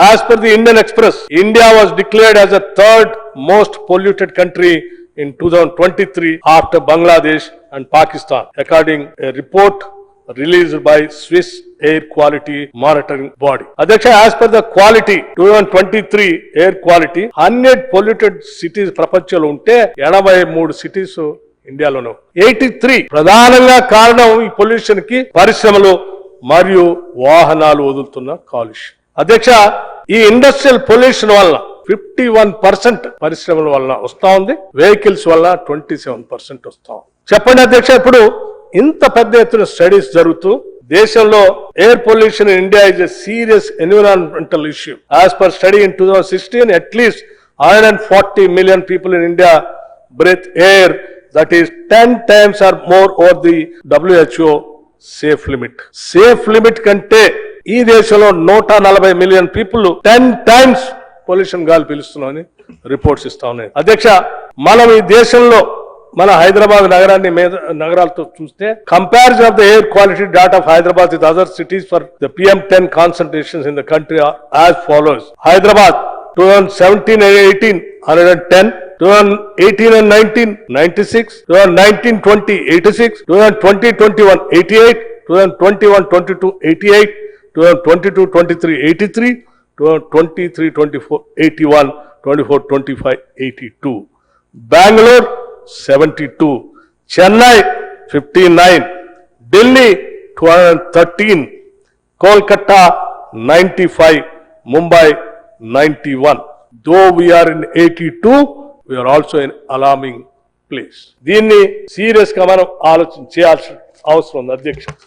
As per the Indian Express, India was declared as the third most polluted country in 2023 after Bangladesh and Pakistan, according a report released by Swiss Air Quality Monitoring Body. Adyaksha, as per the quality 2023 air quality, 100 polluted cities ప్రపంచంలో ఉంటే ఎనభై మూడు cities ఇండియాలోను eighty three ప్రధానంగా కారణం ఈ పొల్యూషన్కి పరిశ్రమలు మరియు వాహనాలు వదులుతున్న కాలుష్యం అధ్యక్ష ఈ ఇండస్ట్రియల్ పొల్యూషన్ వల్ల ఫిఫ్టీ వన్ పర్సెంట్ పరిశ్రమల వల్ల వస్తా ఉంది. వెహికల్స్ వల్ల ట్వంటీ సెవెన్ పర్సెంట్ వస్తా ఉంది. చెప్పండి అధ్యక్ష ఇప్పుడు ఇంత పెద్ద ఎత్తున స్టడీస్ జరుగుతూ దేశంలో air pollution in India is a serious environmental issue as per study in two thousand sixteen at least hundred and forty million people in India breathe air that is ten times or more over the WHO safe limit safe limit కంటే ఈ దేశంలో నూట నలభై million people ten times pollution గాలి పిలుస్తున్నామని reports ఇస్తా ఉన్నాయి. అధ్యక్ష మనం ఈ దేశంలో మన హైదరాబాద్ నగరాన్ని నగరాలతో చూస్తే comparison of the air quality data of Hyderabad with other cities for the PM ten concentrations in the country as follows Hyderabad two thousand seventeen and eighteen hundred and ten two thousand eighteen and nineteen ninety six two thousand nineteen twenty eighty six two thousand twenty twenty one eighty eight two thousand twenty one twenty two eighty eight twenty two twenty three eighty three twenty three twenty four eighty one twenty four twenty five eighty two. Bengaluru seventy two Chennai fifty nine Delhi ట్వ thirteen Kolkata ninety five Mumbai ninety one though we're in eighty two we're also in alarming place దీన్ని సీరియస్గా మనం ఆలోచన చేయాల్సిన అవసరం ఉంది అధ్యక్ష.